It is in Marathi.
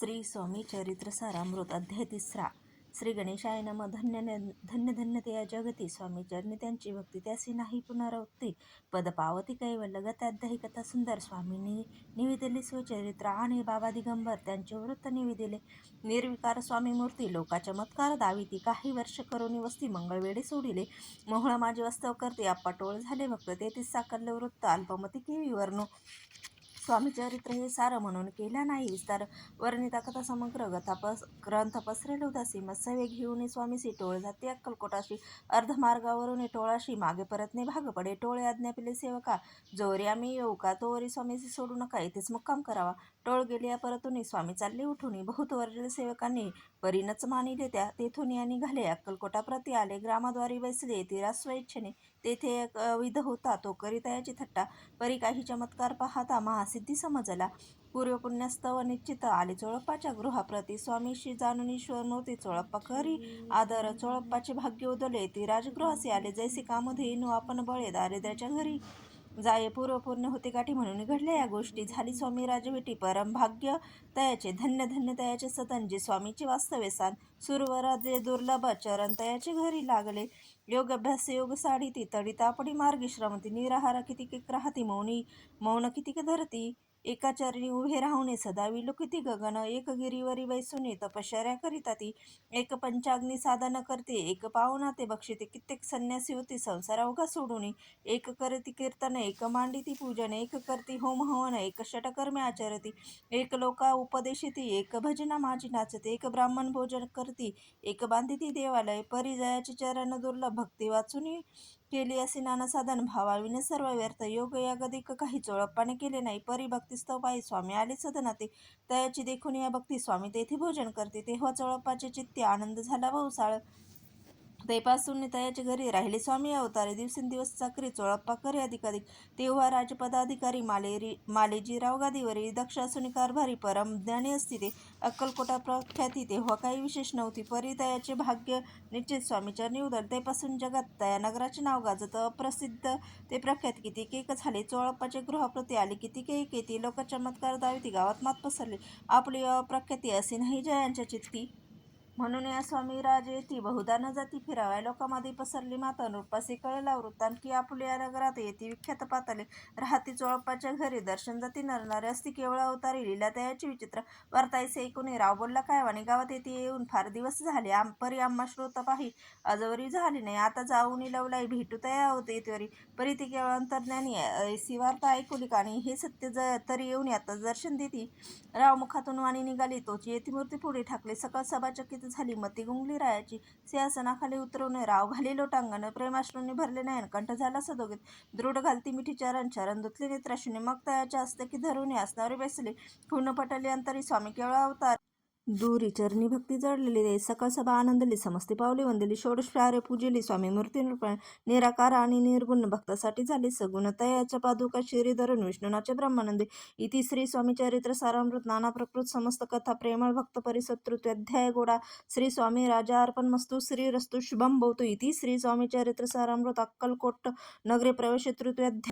श्री स्वामी चरित्र सारामृत अध्याय तिसरा. श्री गणेशाय नम. धन्य न- धन्य धन्य या जगती. स्वामी चरणी त्यांची भक्ती त्यासी नाही पुनरावृत्ती. पद पावती कैवल्य गत्याध्यायी कथा सुंदर. स्वामींनी निवेदिले स्वचरित्र आणि बाबा दिगंबर त्यांचे वृत्त निवेदिले. निर्विकार स्वामी मूर्ती लोका चमत्कार दाविती. काही वर्ष करोनी वस्ती मंगळवेळे सोडिले. मोहळा माझे वास्तव करते. आप्पा टोळ झाले. भक्त तिस्सा कल्ल वृत्त. अल्पमती केवी वर्ण. स्वामी चरित्र हे सार म्हणून केला नाही विस्तार वर्णिता कथा समग्र गथा पस ग्रंथ पसरेल उदासी. मत्सवे घेऊन स्वामीसी टोळ जाते. अक्कलकोटाशी अर्धमार्गावरून टोळाशी मागे परतने भाग पडे टोळे आज्ञापिले सेवका जोरी आम्ही येऊ का? तोवरी स्वामीसी सोडू नका. येथेच मुक्काम करावा. टोळ गेल्या परतून स्वामी चालले उठून बहुत वर्जले सेवकांनी परीनच मानिले त्या. तेथून या निघाले अक्कलकोटा प्रति आले. ग्रामाद्वारे बसले. येथे रास्व इच्छेने तेथे एक विध होता तो करिता थट्टा. परी काही चमत्कार पाहता महासिद्धी समजला. पूर्व पुण्यस्तव निश्चित आले चोळप्पाच्या गृहाप्रती. स्वामीशी जाणून ईश्वर नव्हते चोळप्पा करी आदर चोळप्पाचे भाग्य उदले. ती राजगृहासी आले. जैसे कामधेनू आपण बळे दारिद्र्याच्या घरी. जाये पूर्वपूर्ण होते गाठी म्हणून घडल्या या गोष्टी. झाली स्वामी राजविटी परम भाग्य. तयाचे धन्य धन्य तयाचे सतनजी स्वामीचे वास्तव्य सान सुरवराजे दुर्लभ चरण तयाचे घरी लागले. योग अभ्यास योग साडी ती तडी तापडी मार्गी श्रमती निराहारा किती राहती मौनी मौन किती धरती? एका चरणी उभे राहुणे सदा विलोकिती गगन. एक गिरीवरी बैसुने तपश्चर्या करिता ती. एक पंचाग्नी साधन करते. एक पाहुना ते बक्षिते कित्येक संन्यासी होती. संसार अवघा सोडून. एक करती कीर्तन एक मांडिती पूजन एक करती होम हवन एक षटकर्मे आचरती. एक लोका उपदेशिती एक भजना माझी नाचते. एक ब्राह्मण भोजन करती. एक बांधिती देवालय. परिजयाचे चरण दुर्लभ. भक्ती वाचून केली असे नाना साधन भावाविने सर्व व्यर्थ. योग यागदिक काही चोळप्पाने केले नाही. परिभक्तीस्तव पायी स्वामी आले सदनाते. तयाची देखून या भक्ती स्वामी तेथे भोजन करते. तेव्हा चोळप्पाचे चित्ते आनंद झाला बहुसाळ तेपासून तयाच्या घरी राहिले. स्वामी अवतारे दिवसेंदिवस चाकरी चोळप्पा करे अधिकाधिक. तेव्हा राजपदाधिकारी मालेरी मालेजीराव गादीवरी दक्ष असून कारभारी परम ज्ञानी असती ते. अक्कलकोटा प्रख्याती तेव्हा काही विशेष नव्हती परी तयाचे भाग्य निश्चित स्वामीच्या निवदर तेपासून जगात तया नगराचे नाव गाजत अप्रसिद्ध. ते प्रख्यात किती केक झाले चोळप्पाचे गृहप्रती आले किती केक येते लोक चमत्कार दाविती गावात मात पसरले. आपली अप्रख्याती असे नाही जयांच्या चित्ती. म्हणून या स्वामी येती ती बहुधा न जाती फिराव्या लोकांमध्ये पसरली माता नृपासी कळला वृत्तांत की आपुल्या नगरात येते विख्यात पातले. राहती चोळपाच्या घरी दर्शन जाती नरणारे असती केवळ अवतारी लिला तयाची विचित्र. वार्तायसे ऐकून राव बोलला काय वाणी गावात येते? येऊन फार दिवस झाले. आम परी आम्हा श्रोत पाही. अजवरी झाली नाही. आता जाऊन लवलाई भेटू तया होते येतेवरी परी ती केवळ अंतर्ज्ञानी ऐसी वार्ता ऐकूली आणि हे सत्य ज तरी येऊन आता दर्शन देती. राव मुखातून वाणी निघाली. तोची येती मूर्ती पुढे ठाकली. सकाळ सभाचकीत झाली. मती गुंगली रायाची. सिंहासनाखाली उतरवून राव घाली लोटांगण प्रेमाश्रूंनी भरले नयन कंठ झाला सदोगीत. दृढ घालती मिठी चरण चरण धुतले नेत्राशूने मग तयाच्या हस्तकी धरून असणारी बेसली. खून पटली अंतरी स्वामी केवळ अवतार. दूरी चरणी भक्ती जडलेली आहे सकाळ सभा आनंदली समस्ती पावली वंदली षोडश प्रारे पूजली स्वामी मूर्ती निराकार आणि निर्गुण भक्तासाठी झाली सगुण तयाच्या पादुका श्रीधरण धरून विष्णुनाचे ब्रह्मानंदी. इति श्री स्वामी चरित्र सारामृत नाना प्रकृत समस्त कथा प्रेमळ भक्त परिसत्रुत अध्याय गोडा. श्री स्वामी राजा अर्पण मस्तु श्री रस्तु शुभम भवतो. इति श्री स्वामी चरित्र सारामृत अक्कलकोट नगरे प्रवेश तृतीय अध्याय.